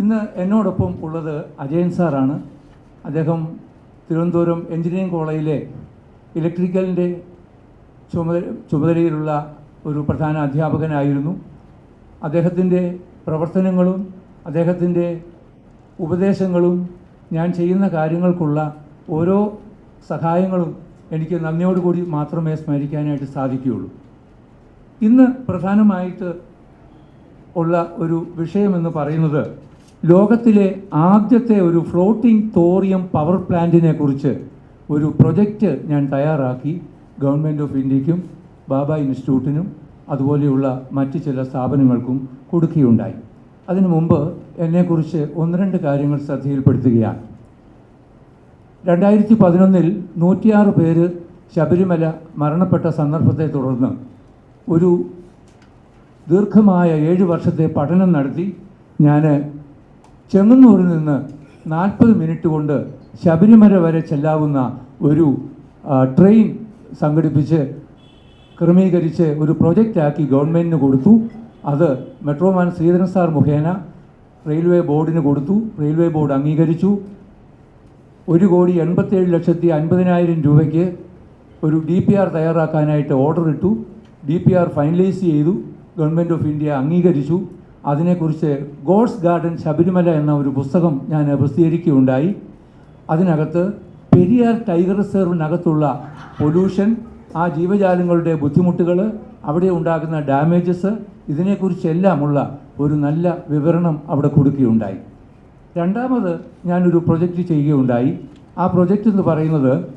ഇന്ന് എന്നോടൊപ്പം ഉള്ളത് അജയൻ സാറാണ്. അദ്ദേഹം തിരുവനന്തപുരം എഞ്ചിനീയറിംഗ് കോളേജിലെ ഇലക്ട്രിക്കലിന്റെ ചുമതല ചുമതലയിലുള്ള ഒരു പ്രധാന അധ്യാപകനായിരുന്നു. അദ്ദേഹത്തിന്റെ പ്രവർത്തനങ്ങളും അദ്ദേഹത്തിന്റെ ഉപദേശങ്ങളും ഞാൻ ചെയ്യുന്ന കാര്യങ്ങൾക്കുള്ള ഓരോ സഹായങ്ങളും എനിക്ക് നന്ദിയോടുകൂടി മാത്രമേ സ്മരിക്കാനായിട്ട് സാധിക്കുകയുള്ളൂ. ഇന്ന് പ്രധാനമായിട്ട് ഉള്ള ഒരു വിഷയമെന്ന് പറയുന്നത് ലോകത്തിലെ ആദ്യത്തെ ഒരു ഫ്ലോട്ടിംഗ് തോറിയം പവർ പ്ലാന്റിനെ കുറിച്ച് ഒരു പ്രൊജക്റ്റ് ഞാൻ തയ്യാറാക്കി ഗവൺമെന്റ് ഓഫ് ഇന്ത്യക്കും ബാബ ഇൻസ്റ്റിറ്റ്യൂട്ടിനും അതുപോലെയുള്ള മറ്റ് ചില സ്ഥാപനങ്ങൾക്കും കൊടുക്കുകയുണ്ടായി. അതിനു മുമ്പ് എന്നെക്കുറിച്ച് ഒന്ന് രണ്ട് കാര്യങ്ങൾ ശ്രദ്ധയിൽപ്പെടുത്തുകയാണ്. രണ്ടായിരത്തി പതിനൊന്നിൽ നൂറ്റിയാറ് പേര് ശബരിമല മരണപ്പെട്ട സന്ദർഭത്തെ തുടർന്ന് ഒരു ദീർഘമായ ഏഴ് വർഷത്തെ പഠനം നടത്തി ഞാൻ ചെങ്ങന്നൂരിൽ നിന്ന് നാൽപ്പത് മിനിറ്റ് കൊണ്ട് ശബരിമല വരെ ചെല്ലാവുന്ന ഒരു ട്രെയിൻ സംഘടിപ്പിച്ച് ക്രമീകരിച്ച് ഒരു പ്രൊജക്റ്റാക്കി ഗവൺമെന്റിന് കൊടുത്തു. അത് മെട്രോമാൻ ശ്രീധരൻ സാർ മുഖേന റെയിൽവേ ബോർഡിന് കൊടുത്തു. റെയിൽവേ ബോർഡ് അംഗീകരിച്ചു. ഒരു കോടി എൺപത്തേഴ് ലക്ഷത്തി അൻപതിനായിരം രൂപയ്ക്ക് ഒരു ഡി പി ആർ തയ്യാറാക്കാനായിട്ട് ഓർഡർ ഇട്ടു. ഡി പി ആർ ഫൈനലൈസ് ചെയ്തു. ഗവൺമെന്റ് ഓഫ് ഇന്ത്യ അംഗീകരിച്ചു. അതിനെക്കുറിച്ച് ഗോഡ്സ് ഗാർഡൻ ശബരിമല എന്ന ഒരു പുസ്തകം ഞാൻ പ്രസിദ്ധീകരിക്കുകയുണ്ടായി. അതിനകത്ത് പെരിയാർ ടൈഗർ റിസർവിനകത്തുള്ള പൊല്യൂഷൻ ആ ജീവജാലങ്ങളുടെ ബുദ്ധിമുട്ടുകൾ അവിടെ ഉണ്ടാകുന്ന ഡാമേജസ് ഇതിനെക്കുറിച്ചെല്ലാമുള്ള ഒരു നല്ല വിവരണം അവിടെ കൊടുക്കുകയുണ്ടായി. രണ്ടാമത് ഞാനൊരു പ്രൊജക്റ്റ് ചെയ്യുകയുണ്ടായി. ആ പ്രൊജക്റ്റ് എന്ന് പറയുന്നത്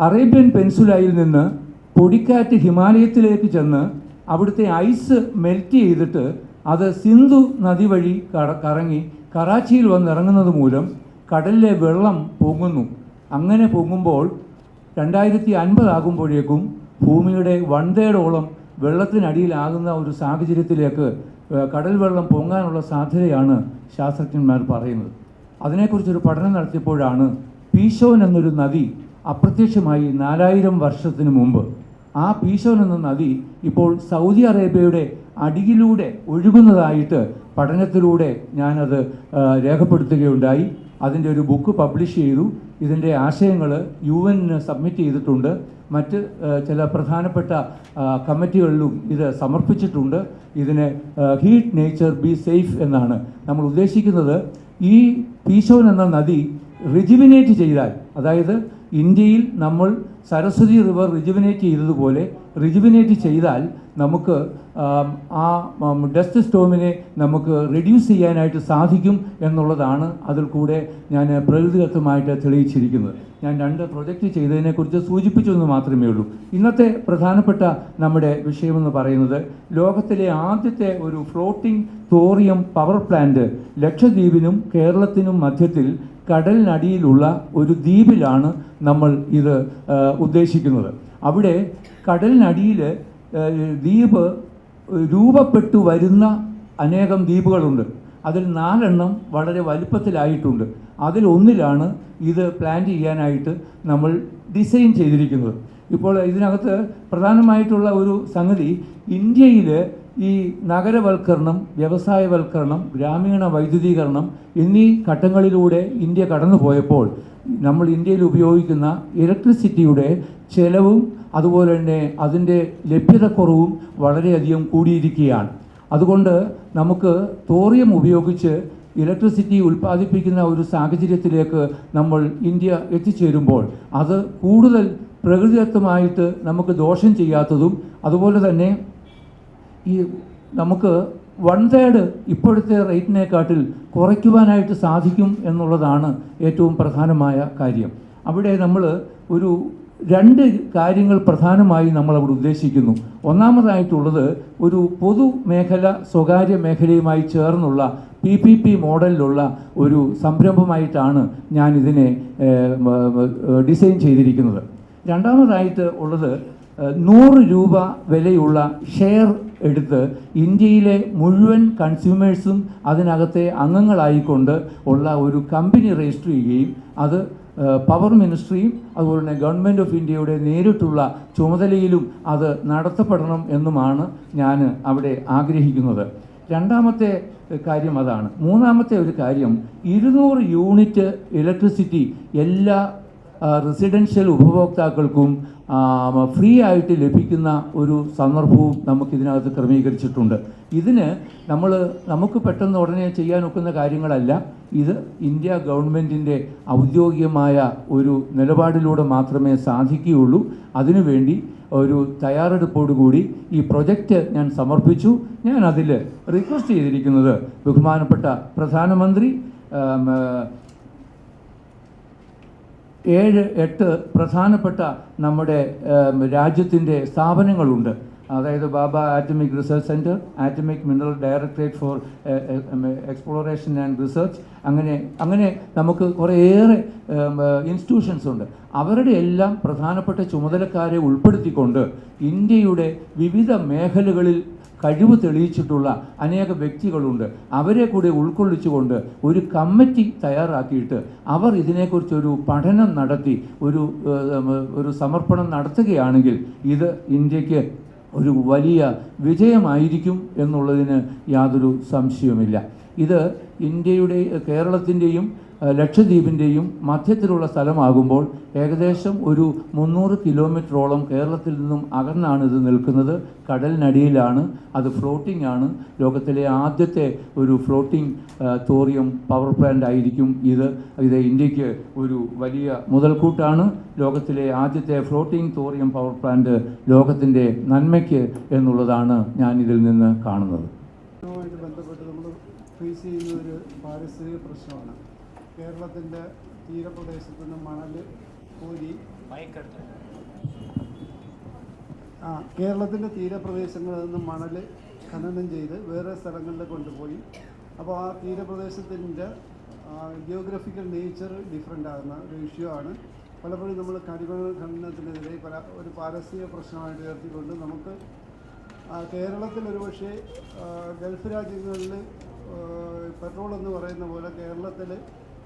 അറേബ്യൻ പെൻസുലയിൽ നിന്ന് പൊടിക്കാറ്റ് ഹിമാലയത്തിലേക്ക് ചെന്ന് അവിടുത്തെ ഐസ് മെൽറ്റ് ചെയ്തിട്ട് അത് സിന്ധു നദി വഴി കറ കറങ്ങി കറാച്ചിയിൽ വന്നിറങ്ങുന്നത് മൂലം കടലിലെ വെള്ളം പൊങ്ങുന്നു. അങ്ങനെ പൊങ്ങുമ്പോൾ രണ്ടായിരത്തി അൻപതാകുമ്പോഴേക്കും ഭൂമിയുടെ വൺ തേർഡോളം വെള്ളത്തിനടിയിലാകുന്ന ഒരു സാഹചര്യത്തിലേക്ക് കടൽ വെള്ളം പൊങ്ങാനുള്ള സാധ്യതയാണ് ശാസ്ത്രജ്ഞന്മാർ പറയുന്നത്. അതിനെക്കുറിച്ചൊരു പഠനം നടത്തിയപ്പോഴാണ് പീശോൻ എന്നൊരു നദി അപ്രത്യക്ഷമായി നാലായിരം വർഷത്തിന് മുമ്പ് ആ പീശോൻ എന്ന നദി ഇപ്പോൾ സൗദി അറേബ്യയുടെ അടിയിലൂടെ ഒഴുകുന്നതായിട്ട് പഠനത്തിലൂടെ ഞാനത് രേഖപ്പെടുത്തുകയുണ്ടായി. അതിന്റെ ഒരു ബുക്ക് പബ്ലിഷ് ചെയ്തു. ഇതിന്റെ ആശയങ്ങൾ യു എന്നിന് സബ്മിറ്റ് ചെയ്തിട്ടുണ്ട്. മറ്റ് ചില പ്രധാനപ്പെട്ട കമ്മിറ്റികളിലും ഇത് സമർപ്പിച്ചിട്ടുണ്ട്. ഇതിനെ ഹീറ്റ് നേച്ചർ ബി സേഫ് എന്നാണ് നമ്മൾ ഉദ്ദേശിക്കുന്നത്. ഈ പീശോൻ എന്ന നദി റിജിവിനേറ്റ് ചെയ്താൽ അതായത് ഇന്ത്യയിൽ നമ്മൾ സരസ്വതി റിവർ റിജുവിനേറ്റ് ചെയ്തതുപോലെ റിജുവിനേറ്റ് ചെയ്താൽ നമുക്ക് ആ ഡസ്റ്റ് സ്റ്റോമിനെ നമുക്ക് റെഡ്യൂസ് ചെയ്യാനായിട്ട് സാധിക്കും എന്നുള്ളതാണ് അതിൽ കൂടെ ഞാൻ പ്രകൃതിദത്തമായിട്ട് തെളിയിച്ചിരിക്കുന്നത്. ഞാൻ രണ്ട് പ്രൊജക്റ്റ് ചെയ്തതിനെക്കുറിച്ച് സൂചിപ്പിച്ചു എന്ന് മാത്രമേ ഉള്ളൂ. ഇന്നത്തെ പ്രധാനപ്പെട്ട നമ്മുടെ വിഷയമെന്ന് പറയുന്നത് ലോകത്തിലെ ആദ്യത്തെ ഒരു ഫ്ലോട്ടിംഗ് തോറിയം പവർ പ്ലാന്റ് ലക്ഷദ്വീപിനും കേരളത്തിനും മധ്യത്തിൽ കടലിനടിയിലുള്ള ഒരു ദ്വീപിലാണ് നമ്മൾ ഇത് ഉദ്ദേശിക്കുന്നത്. അവിടെ കടലിനടിയിൽ ദ്വീപ് രൂപപ്പെട്ടു വരുന്ന അനേകം ദ്വീപുകളുണ്ട്. അതിൽ നാലെണ്ണം വളരെ വലുപ്പത്തിലായിട്ടുണ്ട്. അതിൽ ഒന്നിലാണ് ഇത് പ്ലാൻ ചെയ്യാനായിട്ട് നമ്മൾ ഡിസൈൻ ചെയ്തിരിക്കുന്നത്. ഇപ്പോൾ ഇതിനകത്ത് പ്രധാനമായിട്ടുള്ള ഒരു സംഗതി ഇന്ത്യയിൽ ഈ നഗരവൽക്കരണം വ്യവസായവൽക്കരണം ഗ്രാമീണ വൈദ്യുതീകരണം എന്നീ ഘട്ടങ്ങളിലൂടെ ഇന്ത്യ കടന്നു പോയപ്പോൾ നമ്മൾ ഇന്ത്യയിൽ ഉപയോഗിക്കുന്ന ഇലക്ട്രിസിറ്റിയുടെ ചെലവും അതുപോലെ തന്നെ അതിന്റെ ലഭ്യതക്കുറവും വളരെയധികം കൂടിയിരിക്കുകയാണ്. അതുകൊണ്ട് നമുക്ക് തോറിയം ഉപയോഗിച്ച് ഇലക്ട്രിസിറ്റി ഉൽപ്പാദിപ്പിക്കുന്ന ഒരു സാഹചര്യത്തിലേക്ക് നമ്മൾ ഇന്ത്യ എത്തിച്ചേരുമ്പോൾ അത് കൂടുതൽ പ്രകൃതിദത്തമായിട്ട് നമുക്ക് ദോഷം ചെയ്യാത്തതും അതുപോലെ തന്നെ ഈ നമുക്ക് വൺ തേർഡ് ഇപ്പോഴത്തെ റേറ്റിനെക്കാട്ടിൽ കുറയ്ക്കുവാനായിട്ട് സാധിക്കും എന്നുള്ളതാണ് ഏറ്റവും പ്രധാനമായ കാര്യം. അവിടെ നമ്മൾ ഒരു രണ്ട് കാര്യങ്ങൾ പ്രധാനമായി നമ്മൾ അവിടെ ഉദ്ദേശിക്കുന്നു. ഒന്നാമതായിട്ടുള്ളത് ഒരു പൊതുമേഖല സ്വകാര്യ മേഖലയുമായി ചേർന്നുള്ള പി പി പി മോഡലിലുള്ള ഒരു സംരംഭമായിട്ടാണ് ഞാൻ ഇതിനെ ഡിസൈൻ ചെയ്തിരിക്കുന്നത്. രണ്ടാമതായിട്ട് ഉള്ളത് നൂറ് രൂപ വിലയുള്ള ഷെയർ എടുത്ത് ഇന്ത്യയിലെ മുഴുവൻ കൺസ്യൂമേഴ്സും അതിനകത്തെ അംഗങ്ങളായിക്കൊണ്ട് ഉള്ള ഒരു കമ്പനി രജിസ്റ്റർ ചെയ്യുകയും അത് പവർ മിനിസ്ട്രിയും അതുപോലെ തന്നെ ഗവൺമെന്റ് ഓഫ് ഇന്ത്യയുടെ നേരിട്ടുള്ള ചുമതലയിലും അത് നടത്തപ്പെടണം എന്നുമാണ് ഞാൻ അവിടെ ആഗ്രഹിക്കുന്നത്. രണ്ടാമത്തെ കാര്യം അതാണ്. മൂന്നാമത്തെ ഒരു കാര്യം ഇരുന്നൂറ് യൂണിറ്റ് ഇലക്ട്രിസിറ്റി എല്ലാ റെസിഡൻഷ്യൽ ഉപഭോക്താക്കൾക്കും ഫ്രീ ആയിട്ട് ലഭിക്കുന്ന ഒരു സന്ദർഭവും നമുക്കിതിനകത്ത് ക്രമീകരിച്ചിട്ടുണ്ട്. ഇതിന് നമ്മൾ നമുക്ക് പെട്ടെന്ന് ഉടനെ ചെയ്യാൻ ഒക്കുന്ന കാര്യങ്ങളല്ല. ഇത് ഇന്ത്യ ഗവൺമെന്റിന്റെ ഔദ്യോഗികമായ ഒരു നിലപാടിലൂടെ മാത്രമേ സാധിക്കുകയുള്ളൂ. അതിനുവേണ്ടി ഒരു തയ്യാറെടുപ്പോടുകൂടി ഈ പ്രൊജക്റ്റ് ഞാൻ സമർപ്പിച്ചു. ഞാൻ അതിൽ റിക്വസ്റ്റ് ചെയ്തിരിക്കുന്നത് ബഹുമാനപ്പെട്ട പ്രധാനമന്ത്രി ഏഴ് എട്ട് പ്രധാനപ്പെട്ട നമ്മുടെ രാജ്യത്തിന്റെ സ്ഥാപനങ്ങളുണ്ട്. അതായത് Bhabha atomic research centre atomic mineral directorate for exploration and research. അങ്ങനെ അങ്ങനെ നമുക്ക് കുറേയേറെ ഇൻസ്റ്റിറ്റ്യൂഷൻസ് ഉണ്ട്. അവരുടെ എല്ലാം പ്രധാനപ്പെട്ട ചുമതലക്കാരെ ഉൾപ്പെടുത്തിക്കൊണ്ട് ഇന്ത്യയുടെ വിവിധ മേഖലകളിൽ കഴിവ് തെളിയിച്ചിട്ടുള്ള അനേക വ്യക്തികളുണ്ട്. അവരെ കൂടി ഉൾക്കൊള്ളിച്ചുകൊണ്ട് ഒരു കമ്മിറ്റി തയ്യാറാക്കിയിട്ട് അവർ ഇതിനെക്കുറിച്ചൊരു പഠനം നടത്തി ഒരു ഒരു സമർപ്പണം നടത്തുകയാണെങ്കിൽ ഇത് ഇന്ത്യയ്ക്ക് ഒരു വലിയ വിജയമായിരിക്കും എന്നുള്ളതിന് യാതൊരു സംശയവുമില്ല. ഇത് ഇന്ത്യയുടെ കേരളത്തിന്റെയും ലക്ഷദ്വീപിന്റെയും മധ്യത്തിലുള്ള സ്ഥലമാകുമ്പോൾ ഏകദേശം ഒരു മുന്നൂറ് കിലോമീറ്ററോളം കേരളത്തിൽ നിന്നും അകന്നാണ് ഇത് നിൽക്കുന്നത്. കടലിനടിയിലാണ്. അത് ഫ്ലോട്ടിംഗ് ആണ്. ലോകത്തിലെ ആദ്യത്തെ ഒരു ഫ്ലോട്ടിംഗ് തോറിയം പവർ പ്ലാന്റ് ആയിരിക്കും ഇത്. ഇത് ഇന്ത്യയ്ക്ക് ഒരു വലിയ മുതൽക്കൂട്ടാണ്. ലോകത്തിലെ ആദ്യത്തെ ഫ്ലോട്ടിംഗ് തോറിയം പവർ പ്ലാന്റ് ലോകത്തിന്റെ നന്മയ്ക്ക് എന്നുള്ളതാണ് ഞാൻ ഇതിൽ നിന്ന് കാണുന്നത്. നമ്മൾ ഫേസ് ചെയ്യുന്ന ഒരു പാരിസ്ഥിതിക പ്രശ്നമാണ്. കേരളത്തിന്റെ തീരപ്രദേശത്ത് നിന്ന് മണൽ കോരി ആ കേരളത്തിന്റെ തീരപ്രദേശങ്ങളിൽ നിന്ന് മണൽ ഖനനം ചെയ്ത് വേറെ സ്ഥലങ്ങളിൽ കൊണ്ടുപോയി. അപ്പോൾ ആ തീരപ്രദേശത്തിന്റെ ജിയോഗ്രഫിക്കൽ നേച്ചർ ഡിഫറെന്റ് ആകുന്ന ഒരു ഇഷ്യൂ ആണ്. പലപ്പോഴും നമ്മൾ കരിമണൽ ഖനനത്തിനെതിരെ പല ഒരു പാരസ്ഥിക പ്രശ്നമായിട്ട് ഉയർത്തിക്കൊണ്ട് നമുക്ക് കേരളത്തിൽ ഒരുപക്ഷെ ഗൾഫ് രാജ്യങ്ങളിൽ പെട്രോൾ എന്ന് പറയുന്ന പോലെ കേരളത്തിൽ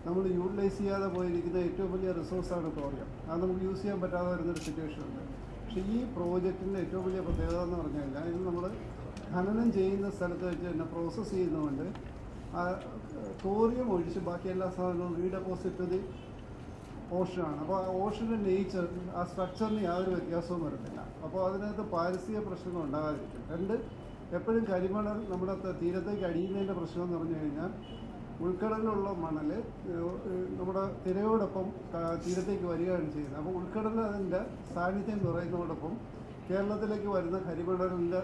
നമ്മൾ യൂട്ടിലൈസ് ചെയ്യാതെ പോയിരിക്കുന്ന ഏറ്റവും വലിയ റിസോഴ്സാണ് തോറിയം അത് നമുക്ക് യൂസ് ചെയ്യാൻ പറ്റാതെ വരുന്നൊരു സിറ്റുവേഷൻ ഉണ്ട്. പക്ഷേ ഈ പ്രോജക്റ്റിന്റെ ഏറ്റവും വലിയ പ്രത്യേകത എന്ന് പറഞ്ഞു കഴിഞ്ഞാൽ ഇത് നമ്മൾ ഖനനം ചെയ്യുന്ന സ്ഥലത്ത് വെച്ച് തന്നെ പ്രോസസ്സ് ചെയ്യുന്നതുകൊണ്ട് തോറിയം ഒഴിച്ച് ബാക്കി എല്ലാ സാധനവും റീഡെപ്പോസിറ്റ് ചെയ്ത് ഓഷനാണ് അപ്പോൾ ആ ഓഷന്റെ നേച്ചർ ആ സ്ട്രക്ചറിന് യാതൊരു വ്യത്യാസവും വരുന്നില്ല അപ്പോൾ അതിനകത്ത് പാരിസ്ഥിതിക പ്രശ്നങ്ങൾ ഉണ്ടാകാതിരിക്കും. രണ്ട് എപ്പോഴും കരിമണൽ നമ്മുടെ തീരത്തേക്ക് അടിയുന്നതിന്റെ പ്രശ്നം എന്ന് പറഞ്ഞു കഴിഞ്ഞാൽ ഉൾക്കടലിലുള്ള മണൽ നമ്മുടെ തിരയോടൊപ്പം തീരത്തേക്ക് വരികയാണ് ചെയ്യുന്നത്. അപ്പോൾ ഉൾക്കടലിൽ അതിന്റെ സാന്നിധ്യം കുറയുന്നതോടൊപ്പം കേരളത്തിലേക്ക് വരുന്ന കരിമണലിന്റെ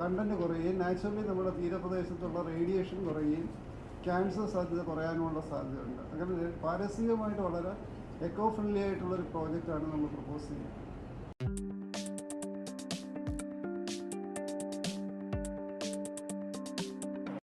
കണ്ടന്റ് കുറയുകയും നാച്ചുറലി നമ്മുടെ തീരപ്രദേശത്തുള്ള റേഡിയേഷൻ കുറയുകയും ക്യാൻസർ സാധ്യത കുറയാനുമുള്ള സാധ്യതയുണ്ട്. അങ്ങനെ പാരിസ്ഥിതികമായിട്ട് വളരെ എക്കോ ഫ്രണ്ട്ലി ആയിട്ടുള്ളൊരു പ്രോജക്റ്റാണ് നമ്മൾ പ്രപ്പോസ് ചെയ്യുന്നത്.